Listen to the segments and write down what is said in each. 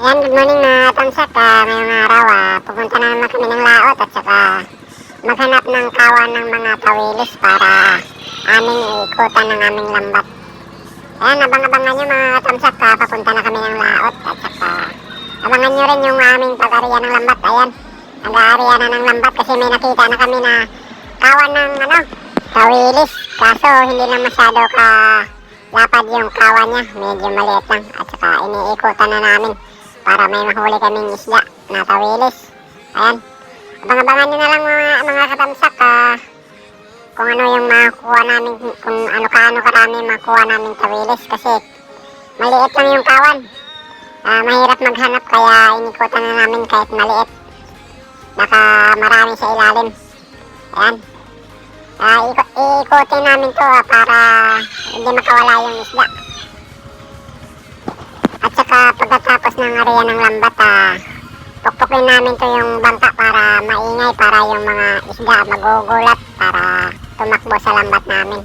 Ayan, good morning mga tamsak. Ah, ngayong araw, ah, pupunta na naman kami ng laot at saka maghanap ng kawan ng mga tawilis para aming iikutan ng aming lambat. Ayan, abang-abangan nyo mga tamsak. Ah, papunta na kami ng laot at saka abangan nyo rin yung aming pag-ariya ng lambat. Ayan, nag-aariya na ng lambat kasi may nakita na kami na kawan ng ano, tawilis. Kaso hindi na masyado ka lapad yung kawan niya. Medyo maliit lang at saka iniikutan na namin para may mahuli kaming isda na tawilis. Ayan. Abang-abangan nyo na lang mga, mga katamsak ah, kung ano yung makuha namin, kung ano kaano karami makuha namin tawilis kasi maliit lang yung kawan. Ah, mahirap maghanap kaya inikutan na namin kahit maliit. Baka marami sa ilalim. Ayan. Ah, iko- ikutin namin to ah, para hindi makawala yung isda. At saka pagkatapos ng area ng lambat, ah, pukpukin namin to yung bangka para maingay para yung mga isda magugulat para tumakbo sa lambat namin.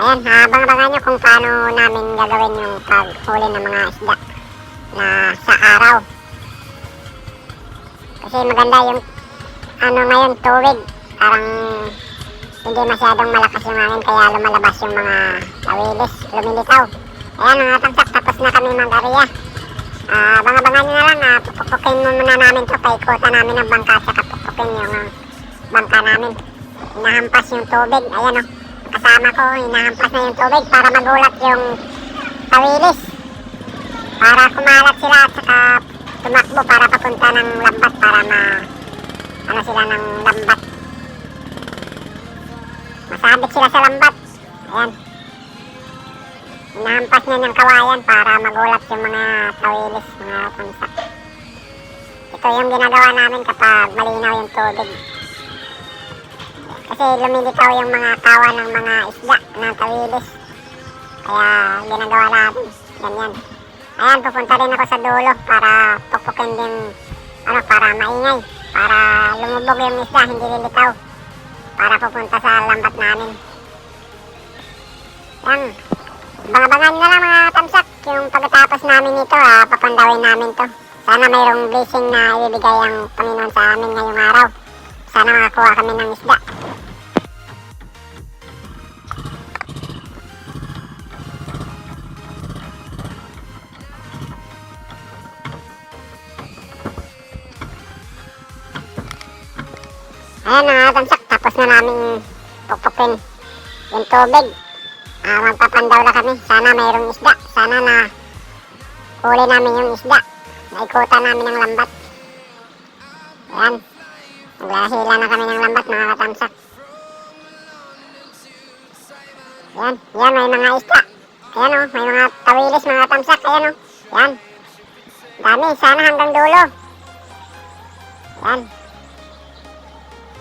Ayan, habang-abangan nyo kung paano namin gagawin yung paghuli ng mga isda na sa araw. Kasi maganda yung ano ngayon, tubig. Parang hindi masyadong malakas yung hangin kaya lumalabas yung mga tawilis, lumilitaw. Ayan mga tamsak, na kami mag-area. Ah, banga-bangan nyo na lang, ah, pupukin mo muna namin to, paikutan namin ang bangka, saka pupukin yung ah, bangka namin. Hinahampas yung tubig, ayan o. Kasama ko, hinahampas na yung tubig para magulat yung tawilis. Para kumalat sila at saka tumakbo para papunta ng lambat para ma ano sila ng lambat. Masabit sila sa lambat. Ayan. Hinahampas niya ng kawayan para magulat yung mga tawilis, mga tamsak. Ito yung ginagawa namin kapag malinaw yung tubig. Kasi lumilitaw yung mga kawan ng mga isda na tawilis. Kaya ginagawa natin. Ganyan. Ayan, pupunta rin ako sa dulo para pupukin din, ano, para maingay. Para lumubog yung isda, hindi lilitaw. Para pupunta sa lambat namin. Yan. Bangabangan na lang mga tamsak. Yung pagkatapos namin ito, ah, papandawin namin to. Sana mayroong blessing na ibibigay ang Panginoon sa amin ngayong araw. Sana makakuha kami ng isda. Ayan mga tamsak, tapos na namin pupupin yung tubig. Ah, magpapandaw na kami. Sana mayroong isda. Sana na huli namin yung isda. Naikutan namin ng lambat. Ayan. Naglahila na kami ng lambat mga katamsak. Ayan. Ayan, may mga isda. Ayan o, may mga tawilis mga tamsak. Ayan o. Ayan. Dami, sana hanggang dulo. Ayan.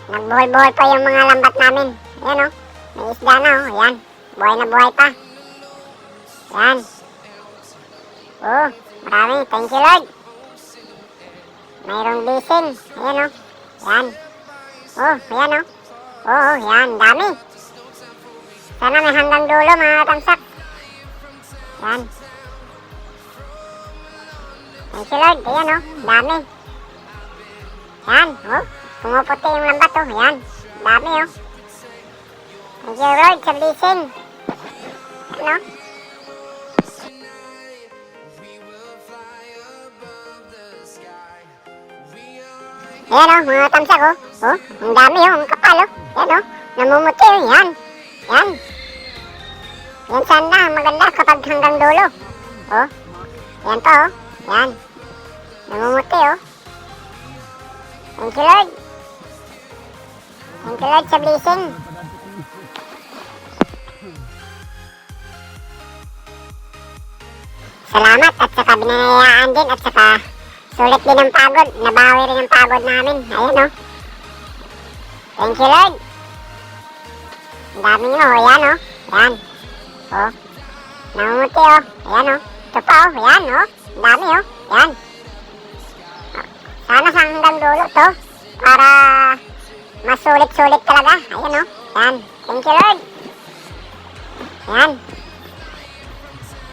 Nagbuhay-buhay pa yung mga lambat namin. Ayan o. May isda na o. Ayan. Buhay na buhay pa. Ayan. Oh, marami. Thank you, Lord. Mayroong bisin. Ayan o. Ayan. Oh, ayan o. Oo, ayan. Dami. Sana may hanggang dulo mga tamsak. Ayan. Thank you, Lord. Ayan o. Dami. Ayan. Oh, pumuputi yung lambat o. Ayan. Dami o. Thank you, Lord, sa blessing. Ano? Ayan o, mga tamsak o. Oh, ang dami o, ang kapal o. Ayan o, namumuti o. Yan. Yan. Yan sana, maganda kapag hanggang dulo. Oh, yan to o. Yan. Namumuti o. Thank you, Lord. Thank you, Lord, sa blessing. Salamat at saka binanayaan din at saka sulit din ang pagod. Nabawi rin ang pagod namin. Ayan o. Thank you Lord. Ang dami nyo o. Yan o. Yan. O. Namumuti o. Ayan o. Ito pa o. Yan o. Ang dami o. Yan. O. Sana sa hanggang dulo to. Para masulit-sulit talaga. Ayan o. Yan. Thank you Lord. Yan.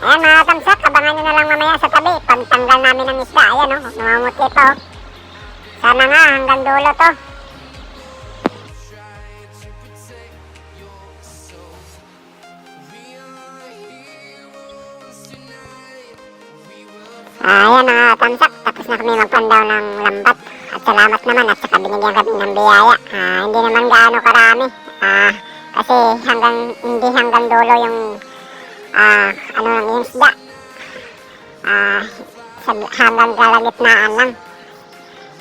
Ayan mga tamsak, abangan nyo na lang mamaya sa tabi. Pagtanggal namin ng isda. Ayan o, oh, namamutli pa oh. Sana nga hanggang dulo to. Ayan mga tamsak, tapos na kami magpandaw ng lambat. At salamat naman at saka binigyan kami ng biyaya. Ah, hindi naman gaano karami. Ah, kasi hanggang hindi hanggang dulo yung ah, ano ng isda. Ah, sa, hanggang kalagitnaan lang.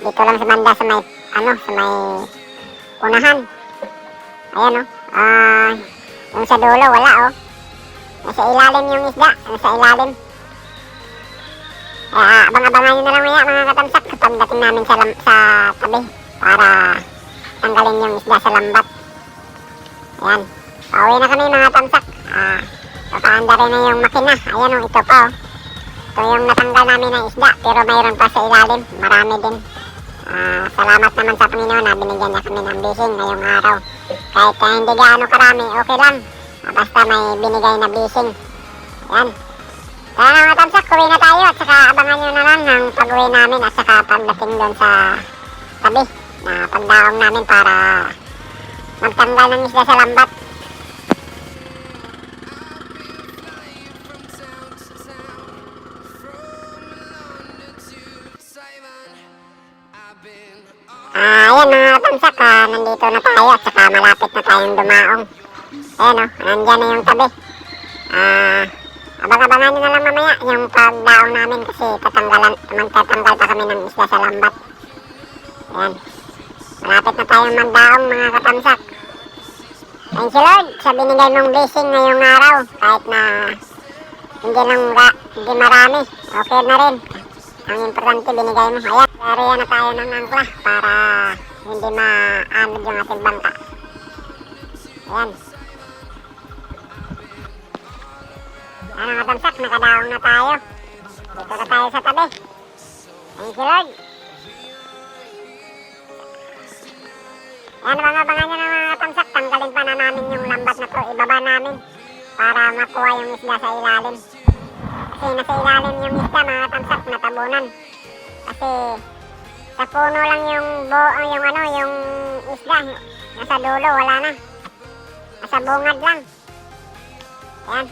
Dito lang sa banda sa may ano, sa may unahan. Ayan oh. Ah, yung sa dulo wala oh. Nasa ilalim yung isda, nasa ilalim. Kaya abang-abangan nyo na lang maya mga katamsak kapag dating namin sa, sa tabi para tanggalin yung isda sa lambat. Ayan. Pauwi na kami mga tamsak. Ah, papaanda rin na yung makina. Ayan o, ito pa o. Ito yung natanggal namin ng isda pero mayroon pa sa ilalim. Marami din. Ah, salamat naman sa Panginoon na binigyan niya kami ng bising ngayong araw. Kahit ah, hindi gaano karami, okay lang. Ah, basta may binigay na bising. Ayan. Kaya mga tamsak, uwi na tayo at saka abangan nyo na lang ng pag-uwi namin at saka pagdating doon sa tabi na pagdaong namin para magtanggal ng isda sa lambat. Ayan mga tamsak, ah, nandito na tayo at saka malapit na tayong dumaong. Ayan o, nandyan na yung tabi. Ah, abang-abangan nyo na lang mamaya yung pagdaong namin kasi tatanggalan, magtatanggal pa kami ng isda sa lambat. Ayan. Malapit na tayong magdaong mga katamsak. Thank you Lord sa binigay mong blessing ngayong araw. Kahit na hindi lang hindi marami. Okay na rin. Ang importante binigay mo. Ayan, lariyan na tayo ng angkla para hindi maanod yung ating bangka. Ayan. Ano nga tamsak, nakadaong na tayo. Dito na tayo sa tabi. Thank you Lord. Yan mga abangan nyo na mga tamsak, tanggalin pa na namin yung lambat na to. Ibaba namin para makuha yung isda sa ilalim. Kasi nasa ilalim yung isda mga tamsak, natabunan. Kasi sa puno lang yung bo, yung ano, yung isda. Nasa dulo, wala na. Nasa bungad lang. Yan.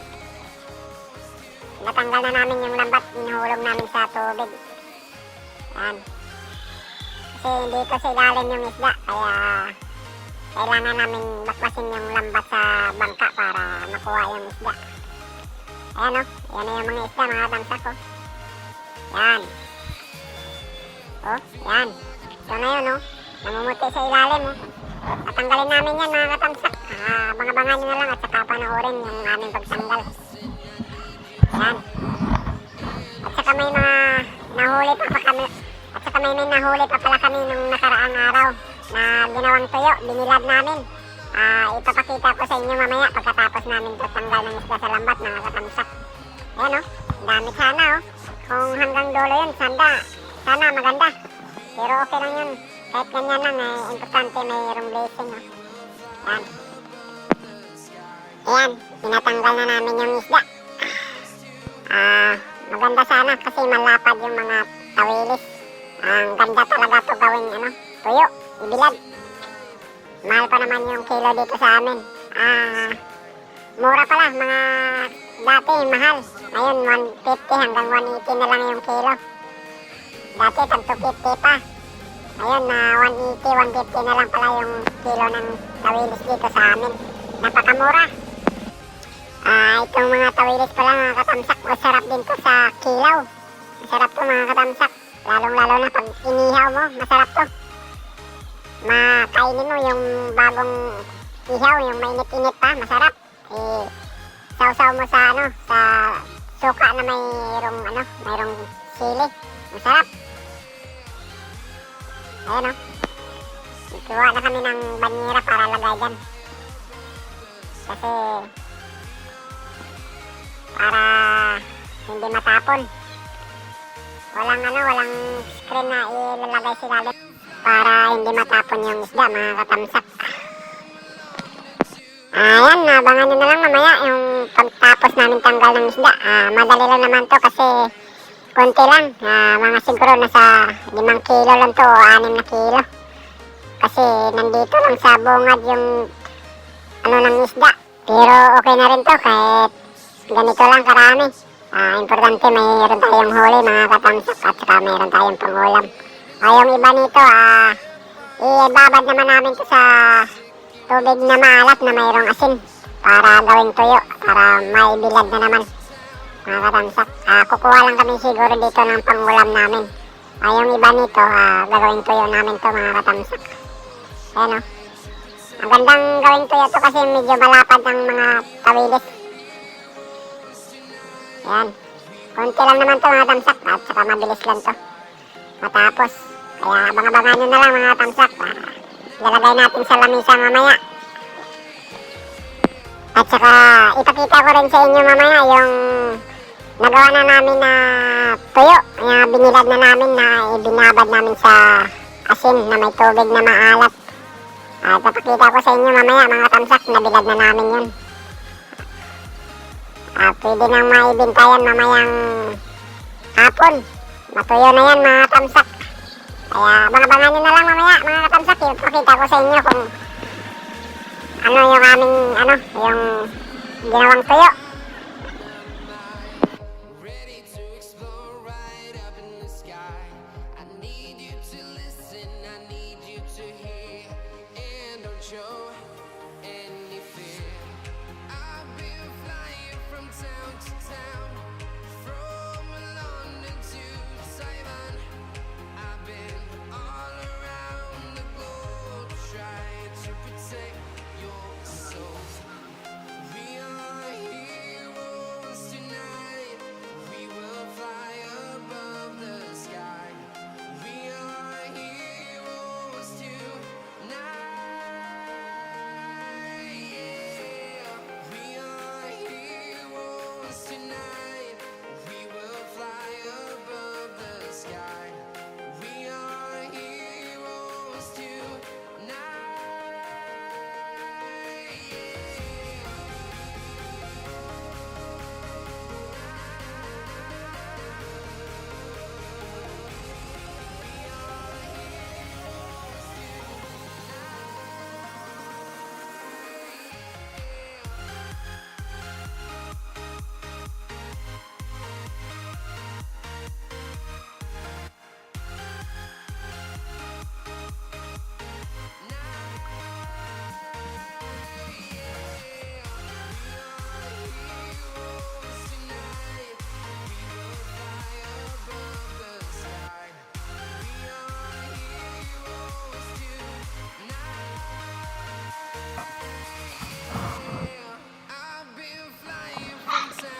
Natanggal na namin yung lambat, inuhulog namin sa tubig. Yan. Kasi dito sa ilalim yung isda, kaya kailangan namin bakwasin yung lambat sa bangka para makuha yung isda. Ayan o, yan na yung mga isda, mga tamsak ko. Yan. Oh, yan. Ito na yun o. Namumuti sa ilalim o. Tatanggalin namin yan mga katamsak. Ah, abangan nyo na lang at saka panoorin yung aming pagtanggal. Yan. At saka may mga nahuli pa pa kami. At saka may, may nahuli pa pala kami nung nakaraang araw na ginawang tuyo, binilad namin. Ah, ipapakita ko sa inyo mamaya pagkatapos namin tatanggal ng isda sa lambat mga katamsak. Ayan oh, dami sana. Oh. Kung hanggang dulo yun, sanda, sana maganda. Pero okay lang yun. Kahit ganyan lang, eh, importante mayroong blessing. Oh. Yan. Ayan, tinatanggal na namin yung isda. Ah, maganda sana kasi malapad yung mga tawilis. Ang ganda talaga to gawing ano, tuyo, ibilad. Mahal pa naman yung kilo dito sa amin. Ah, mura pala, mga dati mahal. Ngayon 150 hanggang 180 na lang yung kilo. Dati tag 250 pa. Ngayon na 180, 150 na lang pala yung kilo ng tawilis dito sa amin. Napakamura. Ah, itong mga tawilis pala mga katamsak, masarap din to sa kilaw. Masarap to mga katamsak. Lalong lalo na pag inihaw mo, masarap to. Makainin mo yung bagong ihaw, yung mainit-init pa, masarap. Eh, sausaw mo sa ano, sa suka na mayroong ano, mayroong sili. Masarap. Ayan o. Ikuha na kami ng banyera para lagay dyan. Kasi para hindi matapon. Walang ano, walang screen na ilalagay sa ilalim para hindi matapon yung isda mga katamsak. Ayan, abangan nyo na lang mamaya yung pagtapos namin tanggal ng isda. Ah, madali lang naman to kasi konti lang. Ah, mga siguro nasa 5 kilo lang to o 6 na kilo. Kasi nandito lang sa bungad yung ano ng isda. Pero okay na rin to kahit ganito lang karami. Ah, importante mayroon tayong huli mga katamsak at saka mayroon tayong pangulam. Ay, yung iba nito, ah, ibabad naman namin to sa tubig na maalat na mayroong asin para gawing tuyo, para may bilad na naman. Mga katamsak, ah, kukuha lang kami siguro dito ng pangulam namin. Ay, yung iba nito, ah, gagawing tuyo namin to mga katamsak. Ayan o. Ang gandang gawing tuyo to kasi medyo malapad ang mga tawilis. Ayan. Konti lang naman to mga tamsak at saka mabilis lang to. Matapos. Kaya abang-abangan nyo na lang mga tamsak. Ah, ilalagay natin sa lamisa mamaya. At saka ipakita ko rin sa inyo mamaya yung nagawa na namin na tuyo. Yung binilad na namin na ibinabad namin sa asin na may tubig na maalat. At ipakita ko sa inyo mamaya mga tamsak, nabilad na namin yun. Ah, pwede nang maibenta yan mamayang hapon. Matuyo na yan mga tamsak. Kaya abangan nyo na lang mamaya mga katamsak. Ipakita ko sa inyo kung ano yung aming ano, yung ginawang tuyo.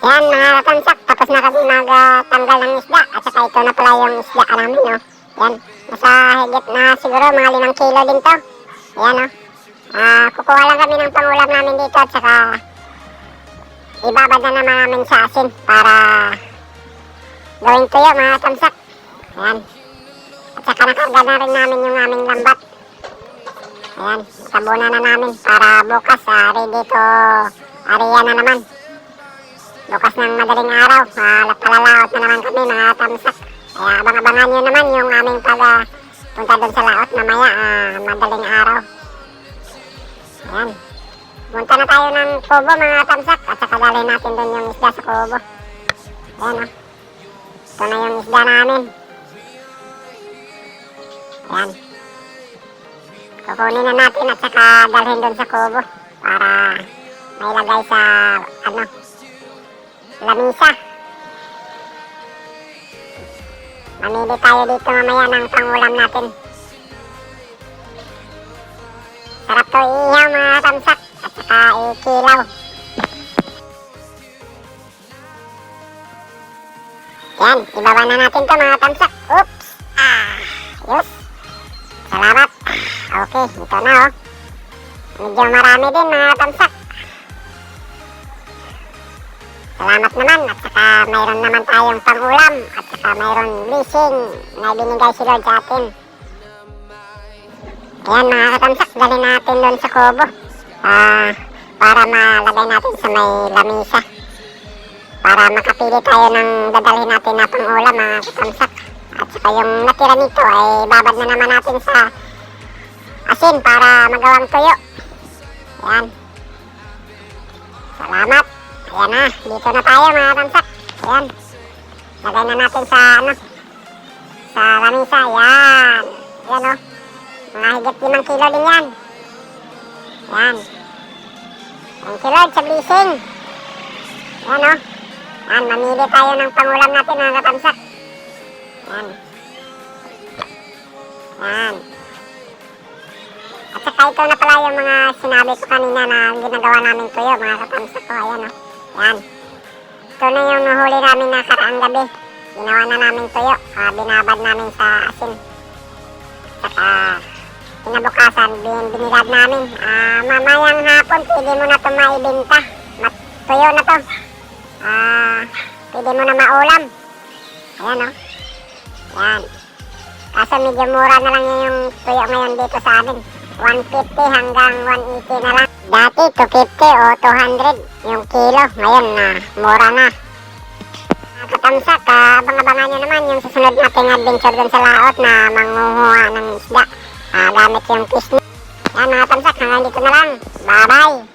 Yan mga katamsak, tapos na kami magtanggal ng isda. At saka ito na pala yung isda namin, no. Yan, nasa higit na siguro mga limang kilo din to. Yan, no. Ah, kukuha lang kami ng pangulam namin dito at saka ibabad na naman namin sa asin para gawing tuyo mga katamsak. Yan. At saka nakarga na rin namin yung aming lambat. Ayan, tabunan na namin para bukas, ah, ready to area na naman. Bukas ng madaling araw, uh, palalaot na naman kami mga tamsak. Kaya abang-abangan nyo naman yung aming pag ah, doon sa laot mamaya, ah, madaling araw. Ayan. Punta na tayo ng kubo mga tamsak at saka dalhin natin doon yung isda sa kubo. Ayan o. Ito na yung isda namin. Ayan. Kukunin na natin at saka dalhin doon sa kubo para mailagay sa ano, lamisa. Mamili tayo dito mamaya ng pangulam natin. Sarap to iihaw mga tamsak at saka ikilaw. Yan, ibaba na natin to mga tamsak. Oops! Ah, yus. Salamat. Ah, Okay, ito na oh. Medyo marami din mga tamsak. Salamat naman at saka mayroon naman tayong pangulam at saka mayroon blessing na binigay si Lord sa atin. Ayan mga katamsak, dali natin doon sa kubo. Ah, para malagay natin sa may lamisa. Para makapili tayo ng dadalhin natin na pangulam mga katamsak. At saka yung natira nito ay babad na naman natin sa asin para magawang tuyo. Yan. Salamat. Ayan na, dito na tayo mga katamsak. Ayan. Lagay na natin sa ano, sa lamisa. Yan. Yan o. Mga higit limang kilo din yan. Yan. Thank you Lord sa blessing. Yan o. Yan, mamili tayo ng pangulam natin mga katamsak. Yan. Yan. At saka ito na pala yung mga sinabi ko kanina na ginagawa namin tuyo mga katamsak ko. Ayan o. Yan. Ito na yung nahuli namin na karaang gabi. Ginawa na namin tuyo. Ah, binabad namin sa asin. Saka kinabukasan, bin, binilad namin. Ah, mamayang hapon, pwede mo na ito maibenta. Mat tuyo na to. Ah, pwede mo na maulam. Ayan o. Yan. Kaso medyo mura na lang yung tuyo ngayon dito sa amin. 150 hanggang 180 na lang. Dati 250 o 200 yung kilo. Ngayon na mura na. Katamsak, abang-abangan nyo naman yung susunod nating adventure dun sa laot na manguhuha ng isda. Ah, gamit yung fish. Yan mga tamsak, hanggang dito na lang. Bye-bye!